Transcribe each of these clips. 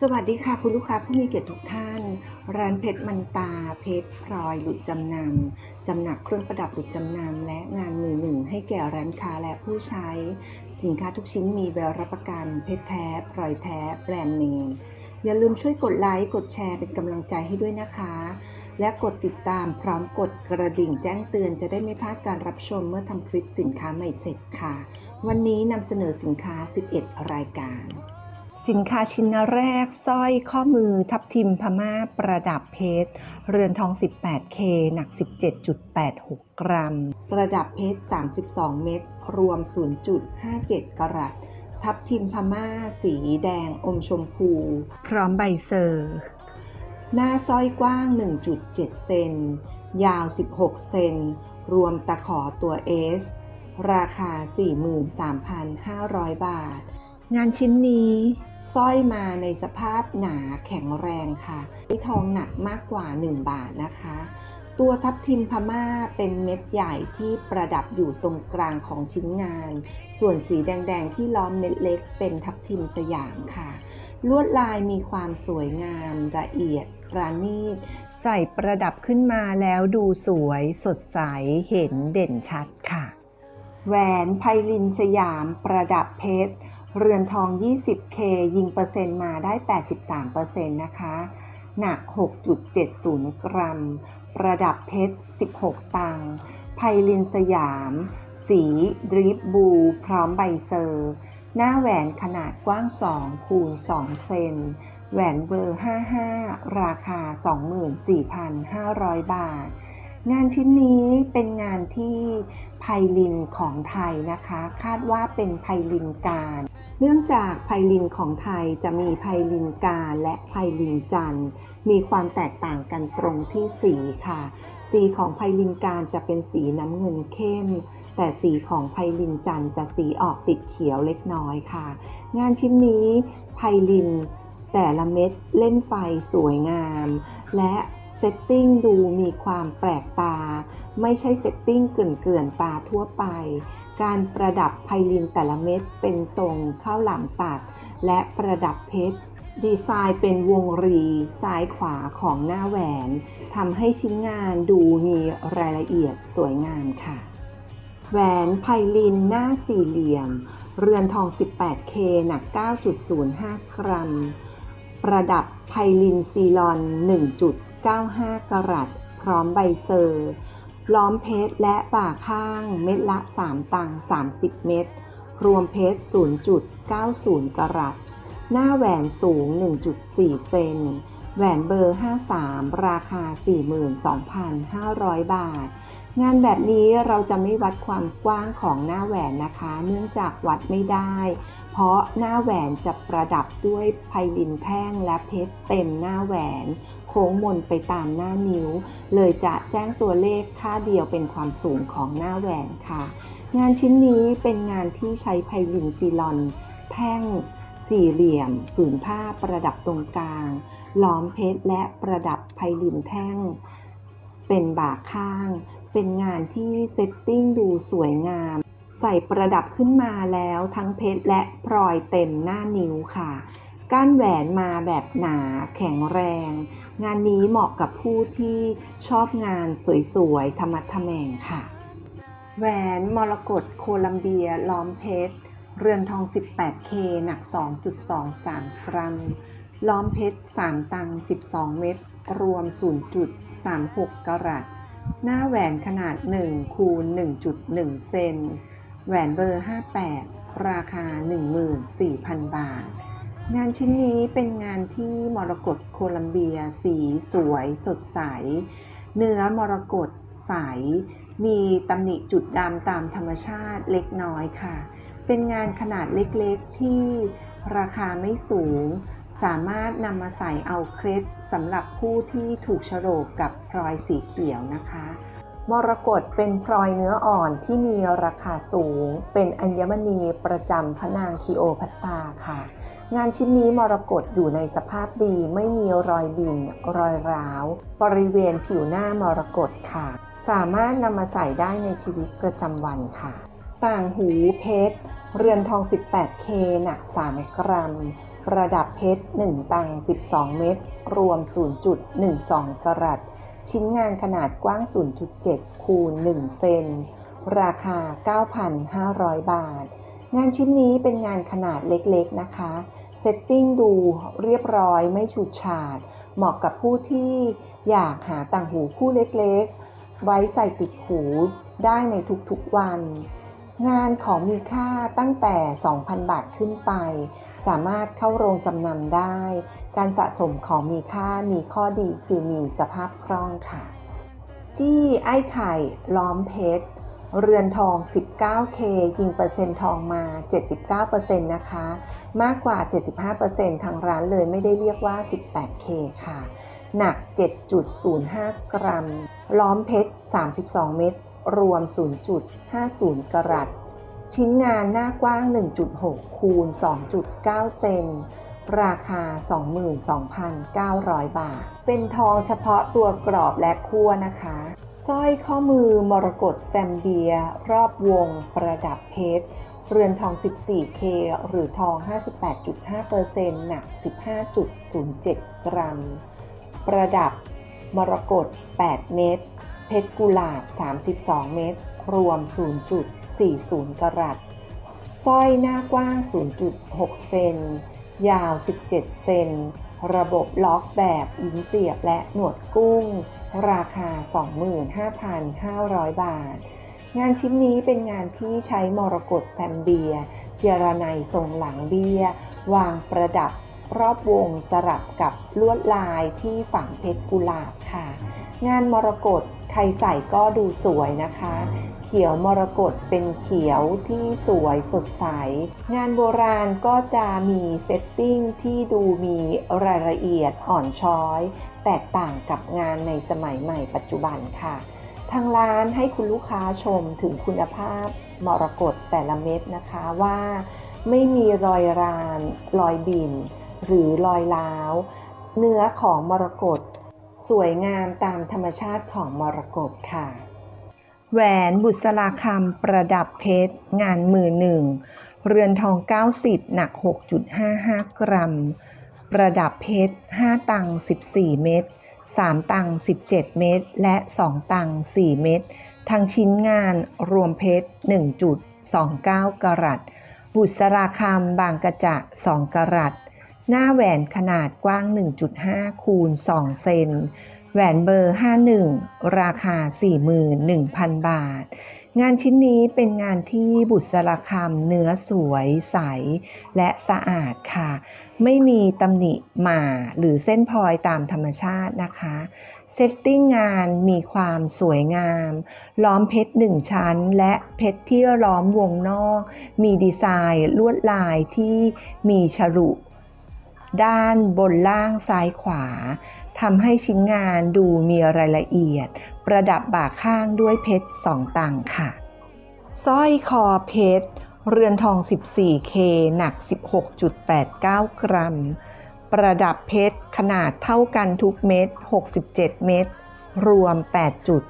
สวัสดีค่ะ คุณลูกค้าผู้มีเกียรติทุกท่าน ร้านเพชรมันตา เพชรพลอยหลุดจำนำจำหนักเครื่องประดับหลุดจำนำและงานมือหนึ่งให้แก่ร้านค้าและผู้ใช้ สินค้าทุกชิ้นมีใบรับประกัน เพชรแท้พลอยแท้แบรนด์เนมอย่าลืมช่วยกดไลค์กดแชร์เป็นกำลังใจให้ด้วยนะคะ และกดติดตามพร้อมกดกระดิ่งแจ้งเตือนจะได้ไม่พลาดการรับชมเมื่อทำคลิปสินค้าใหม่เสร็จค่ะ วันนี้นำเสนอสินค้า 11 รายการ สินค้าชิ้นแรกสร้อยข้อมือทับทิมพม่าประดับเพชร เรือนทอง 18K หนัก 17.86 กรัม ประดับเพชร 32 เม็ดรวม 0.57 กรัตทับทิมพม่าสีแดงอมชมพู พร้อมใบเซอร์ หน้าสร้อยกว้าง 1.7 เซน ยาว 16 เซน รวมตะขอตัว S ราคา 43,500 บาทงานชิ้นนี้ สร้อยมาในสภาพหนาแข็งแรงค่ะที่ทองหนักมากกว่า 1 บาทนะคะ ตัวทับทิมพม่าเป็นเม็ดใหญ่ที่ประดับอยู่ตรงกลางของชิ้นงาน ส่วนสีแดง ๆ ที่ล้อมเม็ดเล็กเป็นทับทิมสยามค่ะ ลวดลายมีความสวยงามละเอียดประณีตใส่ประดับขึ้นมาแล้วดูสวยสดใสเห็นเด่นชัดค่ะ แหวนไพลินสยามประดับเพชร เรือนทอง 20K ยิงเปอร์เซ็นต์มาได้ 83%นะคะ หนัก 6.70 กรัม ประดับเพชร 16 ตังค์ไพลินสยาม สีดริปบู พร้อมใบเซอร์ หน้าแหวนขนาดกว้าง 2 คูณ 2 เซน แหวนเบอร์ 55 ราคา 24,500 บาทงานชิ้นนี้เป็นงานที่ไพลินของไทยนะคะ คาดว่าเป็นไพลินการ เนื่องจากไพลินของไทยจะมีไพลินกาและไพลินจันทร์ มีความแตกต่างกันตรงที่สีค่ะ สีของไพลินกาจะเป็นสีน้ำเงินเข้ม แต่สีของไพลินจันทร์จะสีออกติดเขียวเล็กน้อยค่ะ งานชิ้นนี้ไพลินแต่ละเม็ดเล่นไฟสวยงาม และเซตติ้งดูมีความแปลกตา ไม่ใช่เซตติ้งเกลื่อนๆตาทั่วไป การประดับไพลินแต่ละเม็ดเป็นทรงข้าวหลามตัด และประดับเพชร ดีไซน์เป็นวงรีซ้ายขวาของหน้าแหวนทำให้ชิ้นงานดูมีรายละเอียดสวยงามค่ะ แหวนไพลินหน้าสี่เหลี่ยม เรือนทอง 18K หนัก 9.05 กรัม ประดับไพลินซีลอน 1.95 กรัตพร้อมใบเซอร์ ล้อมเพชรและป่าข้างเม็ดละ 3 ตัง30 เม็ดรวมเพชร 0.90 กรัต หน้าแหวนสูง 1.4 เซน แหวนเบอร์ 53 ราคา 42,500 บาท งานแบบนี้เราจะไม่วัดความกว้างของหน้าแหวนนะคะ เนื่องจากวัดไม่ได้ เพราะหน้าแหวนจะประดับด้วยไพลินแท่งและเพชรเต็มหน้าแหวน โค้งมนไปตามหน้านิ้ว เลยจะแจ้งตัวเลขค่าเดียวเป็นความสูงของหน้าแหวนค่ะ งานชิ้นนี้เป็นงานที่ใช้ไพลินซีลอน แท่งสี่เหลี่ยมผืนผ้าประดับตรงกลาง ล้อมเพชรและประดับไพลินแท่ง เป็นบ่าข้าง เป็นงานที่เซตติ้งดูสวยงาม ใส่ประดับขึ้นมาแล้วทั้งเพชรและพลอยเต็มหน้านิ้วค่ะ ก้านแหวนมาแบบหนาแข็งแรง งานนี้เหมาะกับผู้ที่ชอบงานสวยๆ ธรรมะทแมงค่ะ แหวนมรกตโคลัมเบียล้อมเพชร เรือนทอง 18K หนัก 2.23 กรัม ล้อมเพชร 3 ตัง 12 เม็ด รวม 0.36 กรัตหน้าแหวนขนาด 1 คูณ 1.1 เซน แหวนเบอร์ 58 ราคา 14,000 บาท งานชิ้นนี้เป็นงานที่มรกตโคลัมเบีย สีสวย สดใส เนื้อมรกตใส มีตำหนิจุดดำตามธรรมชาติเล็กน้อยค่ะ เป็นงานขนาดเล็กๆที่ราคาไม่สูง สามารถนำมาใส่เอาเคล็ดสำหรับผู้ที่ถูกโฉลกกับพลอยสีเขียวนะคะ มรกตเป็นพลอยเนื้ออ่อนที่มีราคาสูง เป็นอัญมณีประจำพระนางคีโอพัตตาค่ะ งานชิ้นนี้มรกตอยู่ในสภาพดีไม่มีรอยบิน รอยร้าว บริเวณผิวหน้ามรกตค่ะ สามารถนำมาใส่ได้ในชีวิตประจำวันค่ะ ต่างหูเพชร เรือนทอง 18K หนัก 3 กรัมระดับเพชร 1 ตัง 12 เม็ดรวม 0.12 กรัต ชิ้นงานขนาดกว้าง 0.7 คูณ 1 เซน ราคา 9,500 บาท งานชิ้นนี้เป็นงานขนาดเล็กๆนะคะ เซตติ้งดูเรียบร้อยไม่ฉูดฉาด เหมาะกับผู้ที่อยากหาต่างหูคู่เล็กๆ ไว้ใส่ติดหูได้ในทุกๆวัน งานของมีค่าตั้งแต่ 2,000 บาทขึ้นไป สามารถเข้าโรงจำนำได้ การสะสมของมีค่ามีข้อดีคือมีสภาพคล่องค่ะ จี้ไอ้ไข่ ล้อมเพชร เรือนทอง 19K ยิงเปอร์เซ็นต์ทองมา 79%นะคะ มากกว่า 75%ทางร้านเลยไม่ได้เรียกว่า 18K ค่ะ หนัก 7.05 กรัม ล้อมเพชร 32 เม็ด รวม 0.50 กรัต ชิ้นงานหน้ากว้าง 1.6 คูณ 2.9 เซน ราคา 22,900 บาท เป็นทองเฉพาะตัวกรอบและคั่วนะคะ สร้อยข้อมือมรกตแซมเบีย รอบวง ประดับเพชร เรือนทอง 14K หรือทอง 58.5%หนัก 15.07 กรัม ประดับมรกต 8 เม็ด เพชรกุหลาบ 32 เม็ด รวม 0.40 กรัตสร้อยหน้ากว้าง 0.6 เซน ยาว 17 เซน ระบบล็อกแบบลิ้นเสียบและหนวดกุ้ง ราคา 25,500 บาท งานชิ้นนี้เป็นงานที่ใช้มรกตแซมเบีย เจรไนทรงหลังเบียวางประดับรอบวงสลับกับลวดลายที่ฝังเพชรกุหลาบค่ะ งานมรกตใครใส่ก็ดูสวยนะคะ เขียวมรกตเป็นเขียวที่สวยสดใส งานโบราณก็จะมีเซตติ้งที่ดูมีรายละเอียดอ่อนช้อย แตกต่างกับงานในสมัยใหม่ปัจจุบันค่ะ ทางร้านให้คุณลูกค้าชมถึงคุณภาพมรกตแต่ละเม็ดนะคะว่าไม่มีรอยรานรอยบิน หรือรอยร้าว เนื้อของมรกตสวยงามตามธรรมชาติของมรกตค่ะ แหวนบุษราคำประดับเพชร งานมือหนึ่ง เรือนทอง 90 หนัก 6.55 กรัม ประดับเพชร 5 ตัง 14 เม็ด3 ตัง 17 เม็ดและ 2 ตัง 4 เม็ดทั้งชิ้นงานรวมเพชร 1.29 กรัต บุษราคำบางกระจะ 2 กรัต หน้าแหวนขนาดกว้าง 1.5 คูณ 2 เซน แหวนเบอร์ 51 ราคา 41,000 บาท งานชิ้นนี้เป็นงานที่บุษราคำเนื้อสวยใส และสะอาดค่ะ ไม่มีตำหนิหมาหรือเส้นพลอยตามธรรมชาตินะคะ เซตติ้งงานมีความสวยงาม ล้อมเพชรหนึ่งชั้น และเพชรที่ล้อมวงนอก มีดีไซน์ลวดลายที่มีฉลุด้านบนล่างซ้ายขวา ทำให้ชิ้นงานดูมีรายละเอียด ประดับบ่าข้างด้วยเพชรสองตังค่ะสร้อยคอเพชร เรือนทอง 14K หนัก 16.89 กรัม ประดับเพชรขนาดเท่ากันทุกเม็ด 67 เม็ด รวม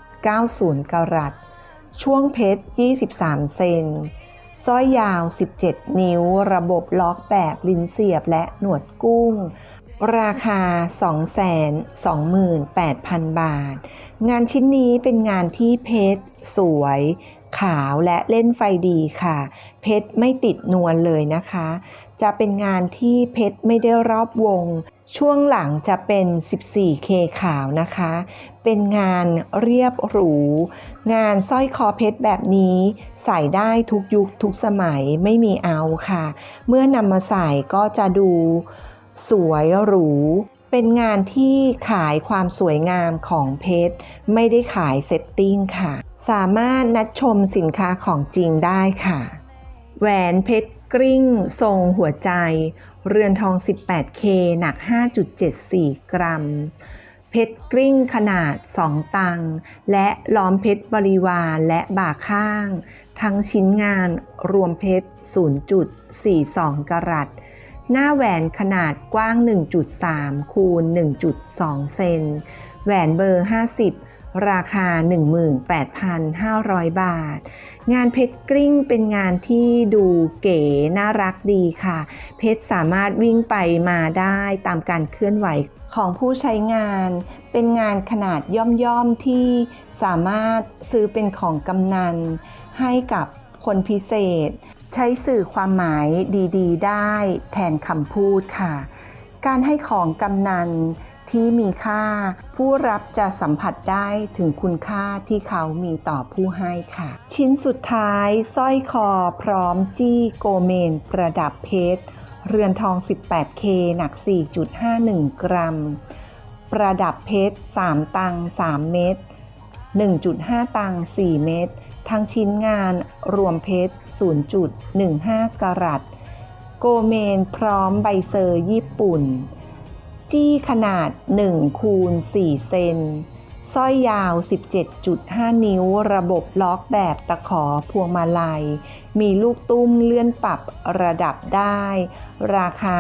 8.90 กรัต ช่วงเพชร 23 เซนสร้อยยาว 17 นิ้ว ระบบล็อกแบบลิ้นเสียบและหนวดกุ้ง ราคา 228,000 บาท งานชิ้นนี้เป็นงานที่เพชรสวย ขาวและเล่นไฟดีค่ะ เพชรไม่ติดนวลเลยนะคะ จะเป็นงานที่เพชรไม่ได้รอบวง ช่วงหลังจะเป็น 14K ขาวนะคะ เป็นงานเรียบหรู งานสร้อยคอเพชรแบบนี้ใส่ได้ทุกยุคทุกสมัยไม่มีเอาค่ะ เมื่อนำมาใส่ก็จะดู สวยหรู เป็นงานที่ขายความสวยงามของเพชร ไม่ได้ขายเซตติ้งค่ะ สามารถนัดชมสินค้าของจริงได้ค่ะ แหวนเพชรกริ้งทรงหัวใจ เรือนทอง 18K หนัก 5.74 กรัม เพชรกริ้งขนาด 2 ตัง และล้อมเพชรบริวารและบ่าข้าง ทั้งชิ้นงานรวมเพชร 0.42 กรัต หน้าแหวนขนาดกว้าง 1.3 คูณ 1.2 เซน แหวนเบอร์ 50 ราคา 18,500 บาท งานเพชรกลิ้งเป็นงานที่ดูเก๋น่ารักดีค่ะ เพชรสามารถวิ่งไปมาได้ตามการเคลื่อนไหวของผู้ใช้งาน เป็นงานขนาดย่อมๆที่สามารถซื้อเป็นของกำนันให้กับคนพิเศษ ใช้สื่อความหมายดีๆ ได้แทนคำพูดค่ะ การให้ของกำนันที่มีค่า ผู้รับจะสัมผัสได้ถึงคุณค่าที่เขามีต่อผู้ให้ค่ะ ชิ้นสุดท้ายสร้อยคอพร้อมจี้โกเมนประดับเพชร เรือนทอง 18K หนัก 4.51 กรัม ประดับเพชร 3 ตัง 3 เม็ด1.5 ตัง 4 เม็ด ทั้งชิ้นงานรวมเพชร 0.15 กรัต โกเมนพร้อมใบเซอร์ญี่ปุ่น จี้ขนาด 1 คูณ 4 เซนสร้อยยาว 17.5 นิ้ว ระบบล็อกแบบตะขอพวงมาลัย มีลูกตุ้มเลื่อนปรับระดับได้ ราคา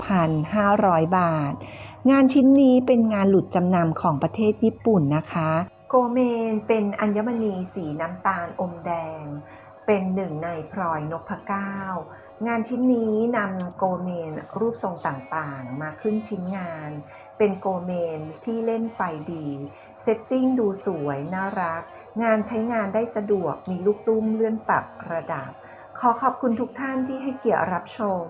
16,500 บาท งานชิ้นนี้เป็นงานหลุดจำนำของประเทศญี่ปุ่นนะคะ โกเมนเป็นอัญมณีสีน้ำตาลอมแดง เป็นหนึ่งในพลอยนพเก้า งานชิ้นนี้นำโกเมนรูปทรงต่างๆ มาขึ้นชิ้นงาน เป็นโกเมนที่เล่นไฟดี เซตติ้งดูสวยน่ารัก งานใช้งานได้สะดวกมีลูกตุ้มเลื่อนปรับระดับ ขอขอบคุณทุกท่านที่ให้เกียรติรับชม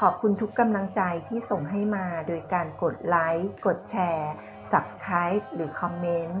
ขอบคุณทุกกำลังใจที่ส่งให้มาโดยการกดไลค์ กดแชร์ Subscribe หรือคอมเมนต์